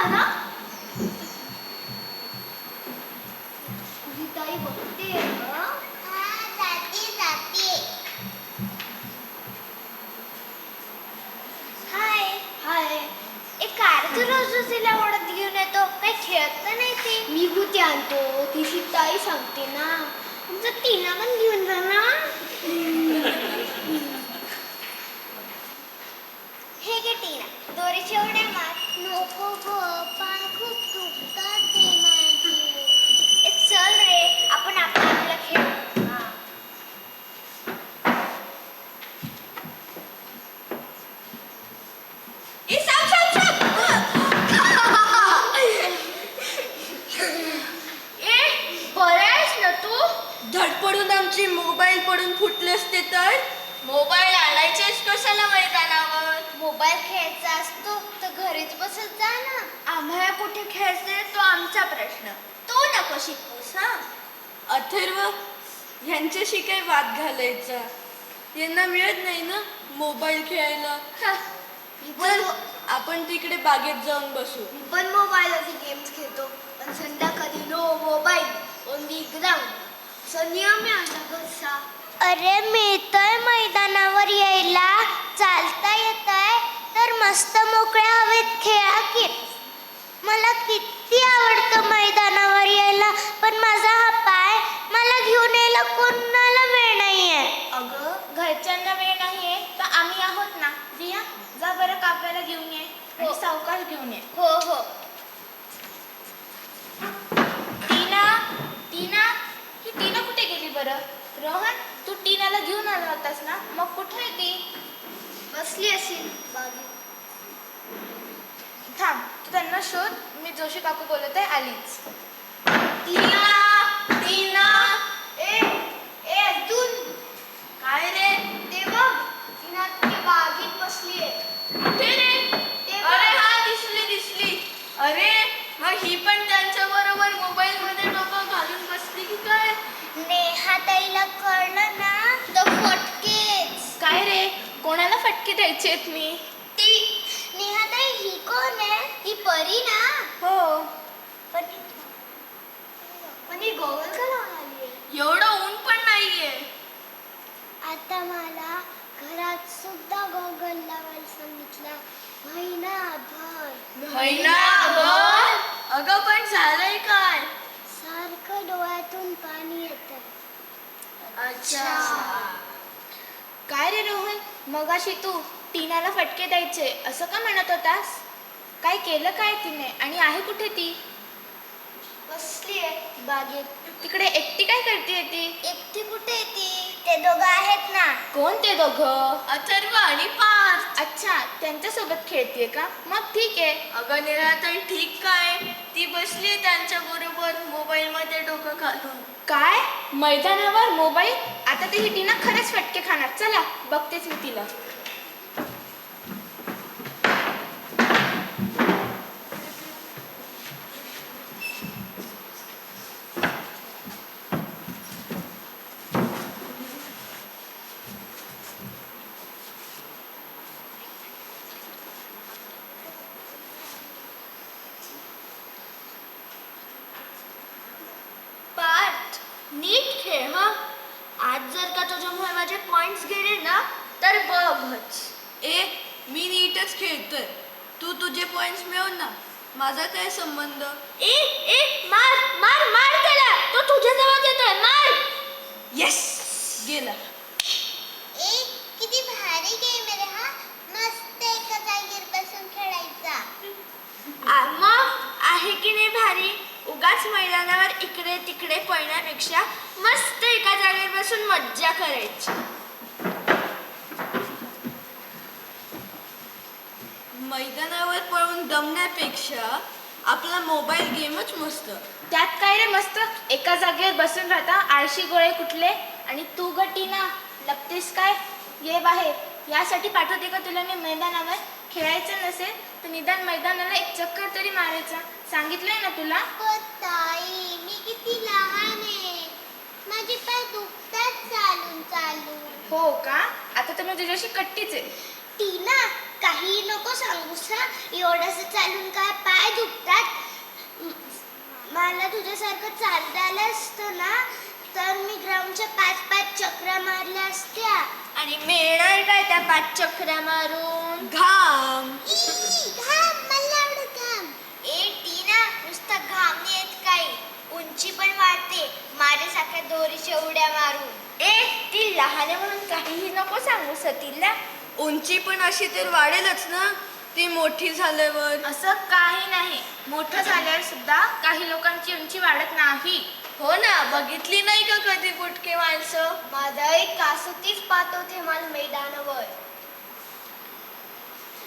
आला तुझी ताई बघते हा जाते जाते हाय हाय एक कार तू रोज रोज तिला ओढत घेऊन येतो काही खेळत तर नाही ती मी गुती आणतो तिची ताई सांगते ना तुमचं तिला पण घेऊन जा ना हे घे टीना दोरीची उड्या मार नको गो पाय खूप दुखतात ते माझे ए, चल रे आपण आपलं ना तू। धडपडून आमची मोबाईल पडून फुटले असते तर. मोबाईल आणायचेच कशाला मैदानावर? मोबाईल खेळायचा असतो तर घरीच बसत जा ना. आम्हाला कुठे खेळायचे तो आमचा प्रश्न. तो नको शिकूस हा. अथर्व ह्यांच्याशी काही वाद घालायचा. यांना मिळत नाही ना मोबाईल खेळायला. हा. मी पण चल आपण तिकडे बागेत जाऊन बसू. मी पण मोबाईलवरती गेम्स खेळतो पण संध्याकाळी नो मोबाईल ओनली ग्राउंड असं नियम आहे आमचा घरचा. अरे मिळतोय मैदानावर यायला. चालता येत आहे तर मस्त मोकळ्या हवेत खेळा की. मला किती आवडतं मैदानावर यायला पण माझा हा पाय मला घेऊन यायला कोणाला वेळ नाहीये. अगं घरच्यांना वेळ नाहीये तर आम्ही आहोत ना. रिया जा बरं काव्याला घेऊन ये आणि हो. सावकाश घेऊन ये. हो हो. टीना टीना ही टीना कुठे गेली बरं? रोहन? टीनाला घेऊन आला होतास ना? मग कुठे आहे ती? बसली असेल थांब तू त्यांना शोध. मी जोशी काकू बोलत आहे आलीच टीना ए ए अर्जुन काय रे ते बघ टीना तुझ्या बागेत बसली आहे कुठे रे ते अरे बघ. हा दिसली दिसली अरे मग ही पण त्यांच्या बरोबर मोबाईल मध्ये डोकं घालून बसली की काय नेहा ताईला कळलं ना तर फटकेच काय रे फटके द्यायचे आहेत मी. ती नेहा ताई ही कोण आहे? ही परी ना? हो. पण पण ही गोगल का लावून आली आहे? एवढं ऊन पण नाहीये. आता मला घरात सुद्धा गॉगल लावायला सांगितला. महिनाभर. महिनाभर? अगं पण झालंय काय? सारखं डोळ्यातून पाणी येत. काय रे रोहन? मगाशी तू टीनाला फटके द्यायचे असं का म्हणत होतास? काय केलं काय तिने? आणि आहे कुठे ती? बसली आहे. बागेत. तिकडे एकटी काय करते ती? एकटी कुठे ती? ते दोघं आहेत ना. कोण ते दोघं? अथर्व आणि पार्थ. अच्छा त्यांच्यासोबत खेळतीये का? मग ठीक आहे. अगं निरातन ठीक काय? ती बसली त्यांच्या बरोबर मोबाईल मध्ये डोकं घालून. काय? मैदानावर मोबाईल? आता ती ही टीना खरंच फटके चला बघतेच मी तिला पार्थ नीट खेळ हा आज जर का तुझ्यामुळे माझे पॉइंट्स गेले ना तर बघच. ए मी नीटच खेळतोय. तू तुझे पॉइंट्स मिळव ना. माझा काय संबंध? ए ए मार मार मार त्याला. तो तुझ्या जवळ येतोय मार. येस गेला. ए किती भारी गेम आहे रे हा. मस्त एका जागेवर बसून खेळायचा. आ, मग आहे की नाही भारी? उगाच मैदानावर इकडे तिकडे पळण्यापेक्षा मस्त एका जागेवर बसून मज्जा करायची. मैदानावर पळून दमण्यापेक्षा आपला मोबाईल गेमच मस्त. त्यात काय रे मस्त? एका जागेवर बसून राहता आळशी गोळे कुठले? आणि तू ग टीना लपतेस काय? ये बाहेर. यासाठी पाठवते का तुला मी मैदानावर? खेळायचं नसेल तर निदान मैदानाला एक चक्कर तरी मारायचा. सांगितलंय ना तुला? हो ताई मी किती लहान आहे. माझे पाय दुखतात तुझ्याशी कट्टीच आहे. टीना काही नको सांगूस हा. एवढंसं चालून काय पाय दुखतात? मला तुझ्यासारखं चालता आलं असतं ना तर मी ग्राउंडच्या पाच पाच चक्रा मारल्या असत्या. आणि मिळणार काय त्या पाच चक्रा मारून? घाम. घाम, मला आवडत घाम. ए टीना नुसतं घाम नाही येत काही. उंची पण वाढते. माझ्यासारख्या दोरीच्या उड्या मारून. ए ती लहान म्हणून काहीही नको सांगू सतीला उंची पण अशी तर वाढेलच ना? ती मोठी झाल्यावर. असं काही नाही. मोठं झाल्यावर सुद्धा काही लोकांची उंची वाढत नाही. हो ना. बघितली नाही का कधी बुटके माणसं? माझा एक कासतीच पाठवते मला मैदानावर.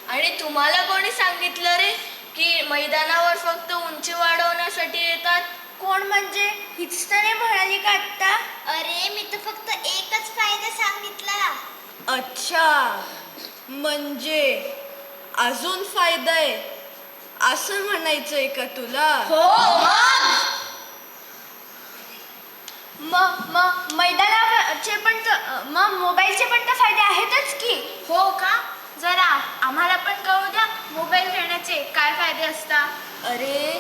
आणि तुम्हाला कोणी सांगितलं रे की मैदानावर फक्त उंची वाढवण्यासाठी येतात? कोण म्हणजे? हीच तर नाही म्हणाली का आत्ता? अरे मी तर फक्त एकच फायदा सांगितला. अच्छा. म्हणजे अजून फायदा आहे? असं म्हणायचंय का तुला? हो मग? मग मैदानाचे पण मग मोबाईलचे पण तर फायदे आहेतच की. हो का? जरा आम्हाला पण कळू द्या मोबाईल खेळण्याचे काय फायदे असतात. अरे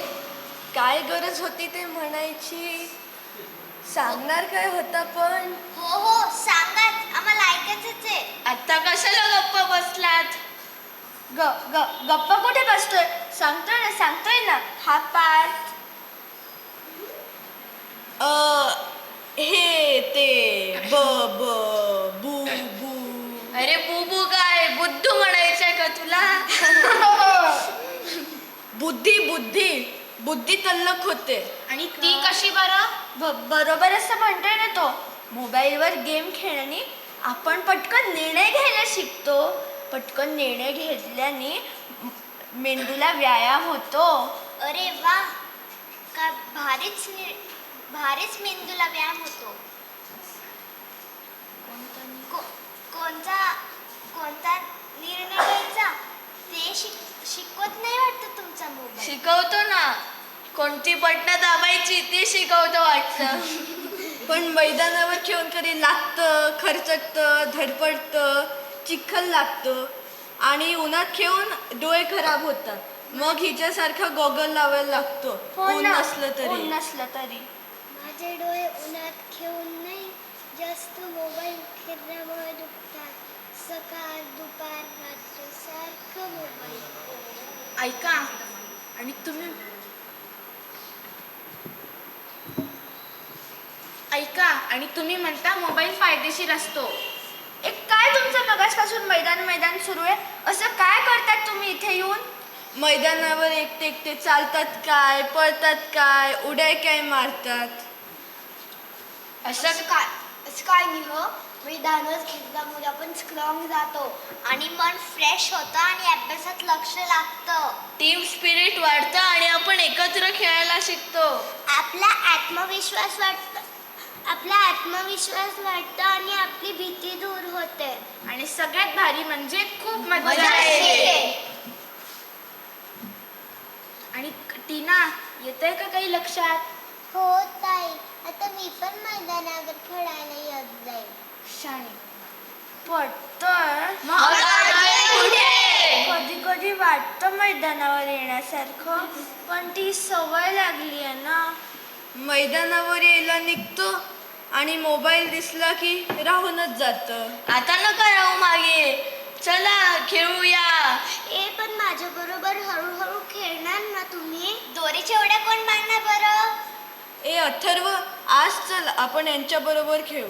काय गरज होती ते म्हणायची? सांगणार काय होता पण? हो हो सांगाच आम्हाला ऐकायचंच आहे. आता कशाला गप्प बसलात? ग ग गप्प कुठे बसतोय? सांगतोय ना सांगतोय ना. हा पार्ट अ हे ते ब ब बू बू. अरे बुबू काय? बुद्धू म्हणायचंय का तुला? बुद्धी बुद्धी. बुद्धी तल्लक होते. आणि ती कशी बरं? ब- बरोबर असं म्हणतोय ना तो. मोबाईलवर गेम खेळण्याने आपण पटकन निर्णय घ्यायला शिकतो. पटकन निर्णय घेतल्याने मेंदूला व्यायाम होतो. अरे वा! का भारीच नि- भारीच मेंदूला व्यायाम होतो. को- कोणता कोणता निर्णय घ्यायचा? ते शिक शिकवत नाही वाटतं तुमचा मोबाईल. शिकवतो ना. कोणती बटणं दाबायची ते शिकवतो वाटतं. पण मैदानावर खेळून कधी लागतं खरचटतं धडपडतं चिखल लागतं आणि उन्हात खेळून डोळे खराब होतात. मग हिच्यासारखा गॉगल लावायला लागतो. हो ऊन ना. नसलं ऊन तरी नसलं तरी. माझे डोळे उन्हात खेळून नाही जास्त मोबाईल खेळल्यामुळे दुखतात. सकाळ दुपार रात्र सारखं मोबाईल. ऐका आणि तुम्ही ऐका आणि तुम्ही म्हणता मोबाईल फायदेशीर असतो. एक काय तुमचं मगासपासून मैदान मैदान सुरू आहे? असं काय करतात तुम्ही इथे येऊन? मैदानावर एकटे एकटे चालतात काय? पळतात काय? उड्या काय मारतात? असं काय? असं काय नाही हो. मैदानच घेतल्यामुळे आपण स्ट्रॉंग जातो आणि मन फ्रेश होतं आणि अभ्यासात लक्ष लागतं. टीम स्पिरिट वाढतं आणि आपण एकत्र खेळायला शिकतो. आपला आत्मविश्वास वाटत आपला आत्मविश्वास वाटतं आणि आपली भीती दूर होते. आणि सगळ्यात भारी म्हणजे खूप मजा येते. येते. आणि टीना येतंय का काही लक्षात? हो ताई. आता मी पण मैदानावर खेळायला येत जाईल शाणी मग कधी कधी वाटतं मैदानावर येण्यासारखं. पण ती सवय लागली आहे ना. मैदानावर यायला निघतो आणि मोबाईल दिसला की राहूनच जातं. आता नका राहू मागे. चला खेळूया. ए पण माझ्या बरोबर हळूहळू खेळणार ना तुम्ही? दोरीच्या उड्या कोण मारणार बरं? ए अथर्व आज चल आपण यांच्या बरोबर खेळू.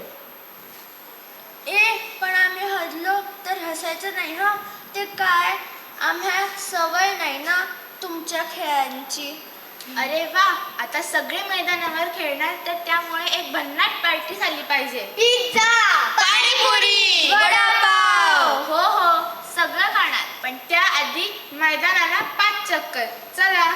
ए पण आम्ही हरलो तर हसायचं नाही ना ते काय? आम्हा सवय नाही ना तुमच्या खेळांची. अरे वा आता सगळे मैदानावर खेळणार तर त्यामुळे एक भन्नाट पार्टी झाली पाहिजे. पिझ्झा पाणीपुरी वडापाव. हो हो सगळं खाणार. पण त्याआधी मैदानाला पाच चक्कर. चला.